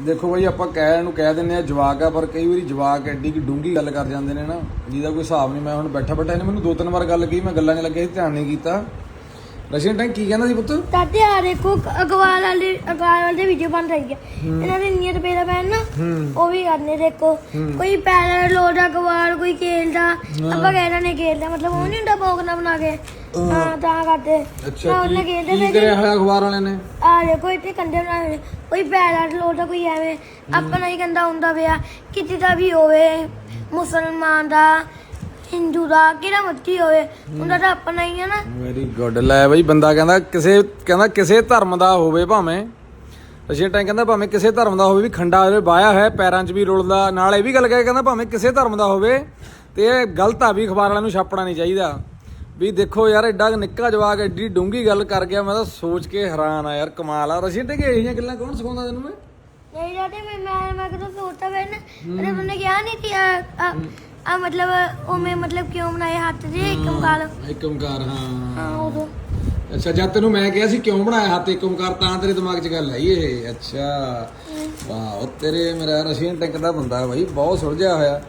ਦੇਖੋ ਬਈ ਆਪਾਂ ਕਹਿ ਨੂੰ ਕਹਿ ਦਿੰਨੇ ਆ ਜਵਾਕ ਆ ਪਰ ਕਈ ਵਾਰੀ ਜਵਾਕ ਐਡੀ ਕਿ ਡੂੰਗੀ ਗੱਲ ਕਰ ਜਾਂਦੇ ਨੇ ਨਾ ਜਿਹਦਾ ਕੋਈ ਹਿਸਾਬ ਨਹੀਂ ਮੈਂ ਹੁਣ ਬੈਠਾ ਬੈਠਾ ਇਹਨੇ ਮੈਨੂੰ ਦੋ ਤਿੰਨ ਵਾਰ ਗੱਲ ਕਹੀ ਮੈਂ ਗੱਲਾਂ 'ਚ ਲੱਗਿਆ ਸੀ ਧਿਆਨ ਨਹੀਂ ਕੀਤਾ। ਰਸ਼ੀਨ ਟੈਂਕ ਕੀ ਕਹਿੰਦਾ ਸੀ ਪੁੱਤ? ਤਾਤੇ ਆ ਦੇਖੋ ਅਗਵਾਲ ਵਾਲੇ ਅਗਵਾਲ ਵਾਲੇ ਵੀਡੀਓ ਬਣ ਰਹੀ ਹੈ। ਇਹਨਾਂ ਦੇ ਨੀਅਤ ਪੇਦਾ ਪੈਨ ਨਾ ਉਹ ਵੀ ਕਰਨੇ ਦੇਖੋ। ਕੋਈ ਪੈਰ ਲੋਦਾ ਅਗਵਾਲ ਕੋਈ ਖੇਲਦਾ ਆਪਾਂ ਕਹਿ ਰਹੇ ਨੇ ਖੇਲਦਾ ਮਤਲਬ ਉਹ ਨਹੀਂ ਹੁੰਦਾ ਬੋਗਨਾ ਬਣਾ ਕੇ। ਹਾਂ ਤਾਂ ਕਰਦੇ। ਅੱਛਾ ਨਾ ਉਹਨੇ ਕੀ ਖੇਲਦੇ ਕੀ ਫਿਰ ਕਰਿਆ ਹੋਇਆ ਅਖਬਾਰ ਵਾਲਿਆਂ ਨੇ? ਆ ਦੇਖੋ ਇੱਥੇ ਕੰਡੇ ਬਣਾਏ ਹੋਏ ਨੇ। ਕੋਈ ਪੈਰ ਲੋਦਾ ਕੋਈ ਐਵੇਂ। ਆਪਣਾ ਹੀ ਕੰਦਾ ਹੁੰਦਾ ਪਿਆ ਕਿਤੇ ਦਾ ਵੀ ਹੋਵੇ ਮੁਸਲਮਾਨ ਦਾ ਹਿੰਦੂ ਦਾ ਕਿਹੜਾ ਮਰਜ਼ੀ ਹੋਵੇ ਉਹਦਾ ਤਾਂ ਆਪਣਾ ਹੀ ਹੈ ਨਾ। ਵੈਰੀ ਗੁੱਡ ਲੈ ਬਈ ਬੰਦਾ ਕਹਿੰਦਾ ਕਿਸੇ ਕਹਿੰਦਾ ਕਿਸੇ ਧਰਮ ਦਾ ਹੋਵੇ ਭਾਵੇਂ। ਰਸ਼ੀਨ ਟੈਂਕ ਕਹਿੰਦਾ ਭਾਵੇਂ ਕਿਸੇ ਧਰਮ ਦਾ ਹੋਵੇ ਵੀ ਖੰਡਾ ਉਹਦੇ ਹੈ ਪੈਰਾਂ 'ਚ ਵੀ ਰੁਲਦਾ। ਨਾਲ ਇਹ ਵੀ ਗੱਲ ਕਹੇ ਕਹਿੰਦਾ ਭਾਵੇਂ ਕਿਸੇ ਧਰਮ ਦਾ ਹੋਵੇ ਤੇ ਇਹ ਗਲਤ ਆ ਵੀ ਅਖਬਾਰ ਵਾਲਿਆਂ ਨੂੰ ਛਾਪਣਾ ਨਹੀਂ ਚਾਹੀਦਾ। ਵੀ ਦੇਖੋ ਯਾਰ ਐਡਾ ਕੁ ਨਿੱਕਾ ਜਵਾਕ ਐਡੀ ਡੂੰਗੀ ਗੱਲ ਕਰ ਗਿਆ ਮੈਂ ਤਾਂ ਸੋਚ ਕੇ ਹੈਰਾਨ ਆ ਯਾਰ ਕਮਾਲ ਆ। ਰਸ਼ੀਨ ਟੈਂਕ ਇਹ ਜਿਹੀਆਂ ਗੱਲਾਂ ਕੌਣ ਸਿਖਾਉਂਦਾ ਤੈਨੂੰ ਓਏ ਨਹੀਂ ਜਾਂਦੇ ਮੈਂ ਮੈਂ ਮੈਂ ਕਦੋਂ ਸੋਚਦਾ ਵੇ ਨਾ ਅਰੇ ਉਹਨੇ ਕਿਹਾ ਨਹੀਂ ਸੀ ਆ ਆ- ਮਤਲਬ ਉਹ ਮੈਂ ਮਤਲਬ ਕਿਉਂ ਬਣਾਏ ਹੱਥ ਦੇ ਇੱਕ ਉਂਗਲ ਇੱਕ ਓਮਕਾਰ ਹਾਂ। ਹਾਂ ਉਦੋਂ ਅੱਛਾ ਜਦ ਤੈਨੂੰ ਮੈਂ ਕਿਹਾ ਸੀ ਕਿਉਂ ਬਣਾਇਆ ਹੱਥ ਇੱਕ ਓਮਕਾਰ ਤਾਂ ਤੇਰੇ ਦਿਮਾਗ 'ਚ ਗੱਲ ਆਈ ਇਹ। ਅੱਛਾ। ਵਾਹ ਤੇਰੇ ਮੇਰਾ ਰਸ਼ੀਅਨ ਟੈਂਕ ਦਾ ਬੰਦਾ ਬਾਈ ਬਹੁਤ ਸੁਲਝਿਆ ਹੋਇਆ।